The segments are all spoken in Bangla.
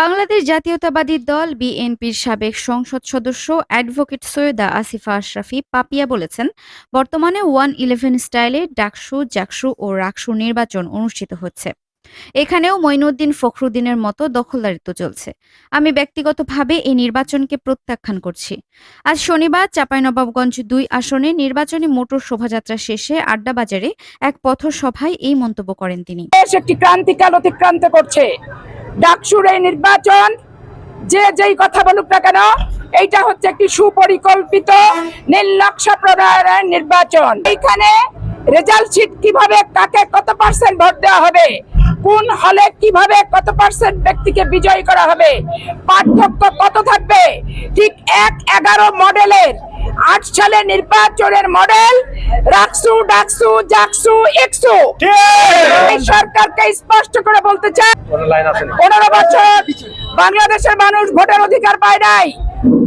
বাংলাদেশ জাতীয়তাবাদী দল বিএনপির সাবেক সংসদ সদস্য অ্যাডভোকেট সৈয়দা আসিফা আশরাফি পাপিয়া বলেছেন, বর্তমানে ওয়ান ইলেভেন স্টাইলে ডাকসু, জাকসু ও রাকসু নির্বাচন অনুষ্ঠিত হচ্ছে। এখানেও মঈনুদ্দিন ফখরুদ্দিনের মতো দখলদারিত্ব চলছে। আমি ব্যক্তিগতভাবে এই নির্বাচনকে প্রত্যাখ্যান করছি। আজ শনিবার চাঁপাইনবাবগঞ্জ দুই আসনে নির্বাচনী মোটর শোভাযাত্রা শেষে আড্ডাবাজারে এক পথসভায় এই মন্তব্য করেন তিনি। একটি ক্রান্তিকাল অতিক্রান্ত করছে। ডাকসুর নির্বাচন। যে যেই কথা বলুক না কেন, এইটা হচ্ছে একটি সুপরিকল্পিত নির্লক্ষ্য প্রণয়নের নির্বাচন। এইখানে রেজাল্ট শিট কীভাবে, কাকে কত পার্সেন্ট ভোট দেওয়া হবে কোন হলে কীভাবে কত পার্সেন্ট ব্যক্তিকে বিজয়ী করা হবে? পার্থক্য কত থাকবে? ঠিক এক এগারো মডেলের আট সালে নির্বাচনের মডেল রাকসু ডাকসু জাকসু একসু সরকারকে স্পষ্ট করে বলতে চাই পনেরো বছর বাংলাদেশের মানুষ ভোটের অধিকার পায় নাই।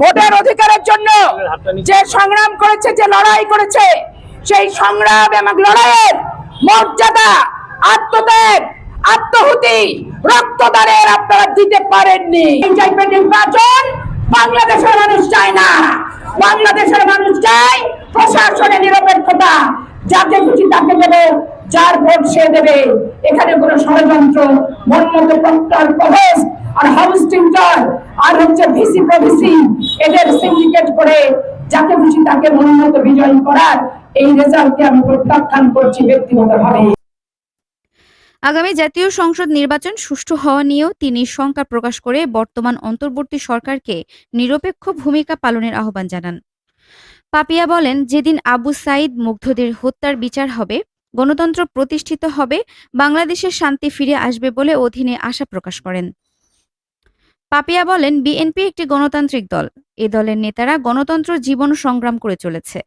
ভোটের অধিকারের জন্য যে সংগ্রাম করেছে যে লড়াই করেছে সেই সংগ্রাম এবং লড়াইয়ের মর্যাদা আত্মত্যাগ আত্মহুতি। রক্তদানের আপনারা দিতে পারেননি। নির্বাচন বাংলাদেশের মানুষ চায় না। বাংলাদেশের মানুষ চায় প্রশাসনের নিরপেক্ষতা। যাকে খুশি তাকে দেবে, যার ভোট সে দেবে। এখানে কোনো ষড়যন্ত্র মনমত প্রক্টর প্রবেশ আর হাউস টিউটার আর হচ্ছে ভিসি প্রভিসি, এদের সিন্ডিকেট করে যাকে খুশি তাকে মনমত বিজয়ী করার এই রেজাল্টকে আমি প্রত্যাখ্যান করছি ব্যক্তিগতভাবে। আগামী জাতীয় সংসদ নির্বাচন সুষ্ঠু হওয়া নিয়েও তিনি শঙ্কা প্রকাশ করে বর্তমান অন্তর্বর্তী সরকারকে নিরপেক্ষ ভূমিকা পালনের আহ্বান জানান। পাপিয়া বলেন, যেদিন আবু সাইদ মুগ্ধদের হত্যার বিচার হবে, গণতন্ত্র প্রতিষ্ঠিত হবে বাংলাদেশের শান্তি ফিরে আসবে বলে অধীনে আশা প্রকাশ করেন। পাপিয়া বলেন, বিএনপি একটি গণতান্ত্রিক দল। এ দলের নেতারা গণতন্ত্র জীবন সংগ্রাম করে চলেছে।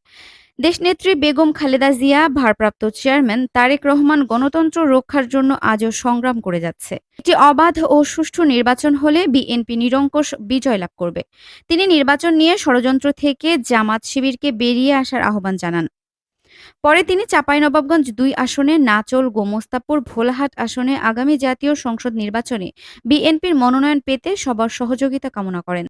দেশনেত্রী বেগম খালেদা জিয়া, ভারপ্রাপ্ত চেয়ারম্যান তারেক রহমান গণতন্ত্র রক্ষার জন্য আজও সংগ্রাম করে যাচ্ছে। একটি অবাধ ও সুষ্ঠু নির্বাচন হলে বিএনপি নিরঙ্কুশ বিজয় লাভ করবে। তিনি নির্বাচন নিয়ে ষড়যন্ত্র থেকে জামাত শিবিরকে বেরিয়ে আসার আহ্বান জানান। পরে তিনি চাঁপাইনবাবগঞ্জ দুই আসনে, নাচল, গোমস্তাপুর, ভোলাহাট আসনে আগামী জাতীয় সংসদ নির্বাচনে বিএনপির মনোনয়ন পেতে সবার সহযোগিতা কামনা করেন।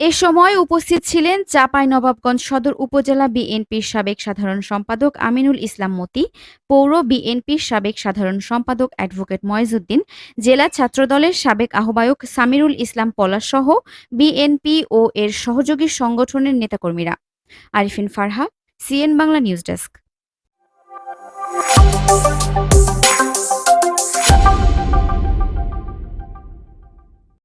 এ সময় উপস্থিত ছিলেন চাঁপাইনবাবগঞ্জ সদর উপজেলা বিএনপির সাবেক সাধারণ সম্পাদক আমিনুল ইসলাম মতি, পৌর বিএনপির সাবেক সাধারণ সম্পাদক অ্যাডভোকেট ময়জুদ্দিন, জেলা ছাত্রদলের সাবেক আহ্বায়ক সামিরুল ইসলাম পলাশ সহ বিএনপি ও এর সহযোগী সংগঠনের নেতাকর্মীরা। Arifin Farha, CN Bangla news desk.